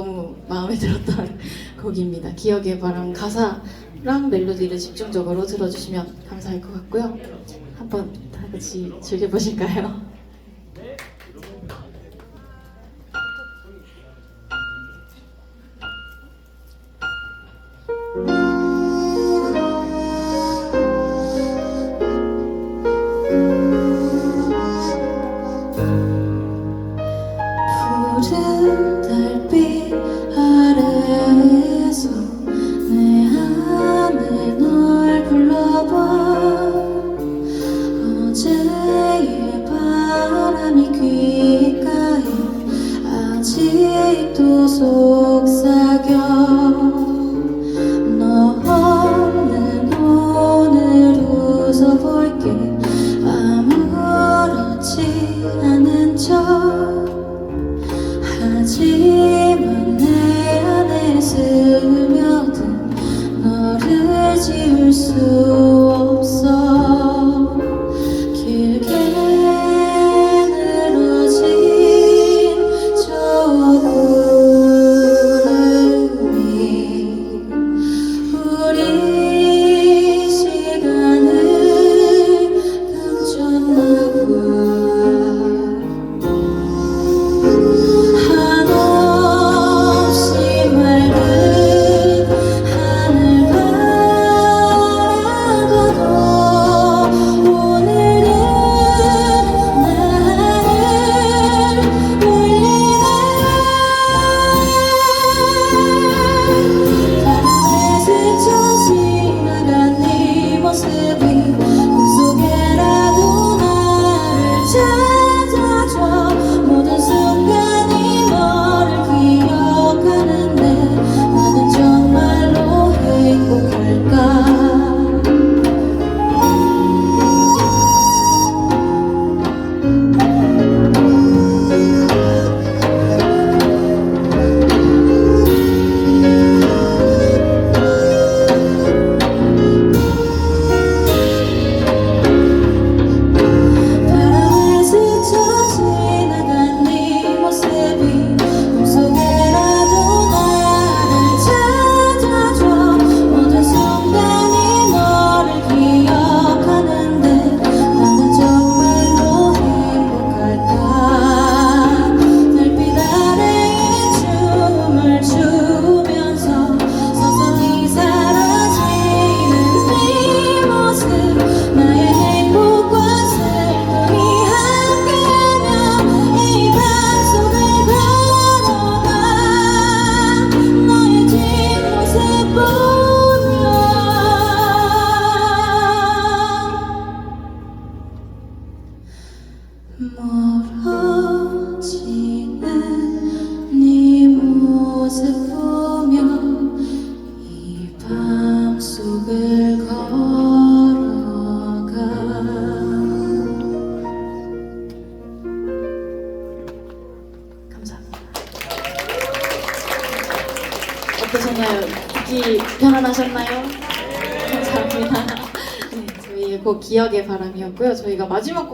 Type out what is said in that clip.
너무 마음에 들었던 곡입니다. 기억의 바람 가사랑 멜로디를 집중적으로 들어주시면 감사할 것 같고요. 한번 다 같이 즐겨보실까요? 푸른 달 어떠셨나요? 듣기 편안하셨나요? 감사합니다. 네, 저희의 곡 기억의 바람이었고요. 저희가 마지막 곡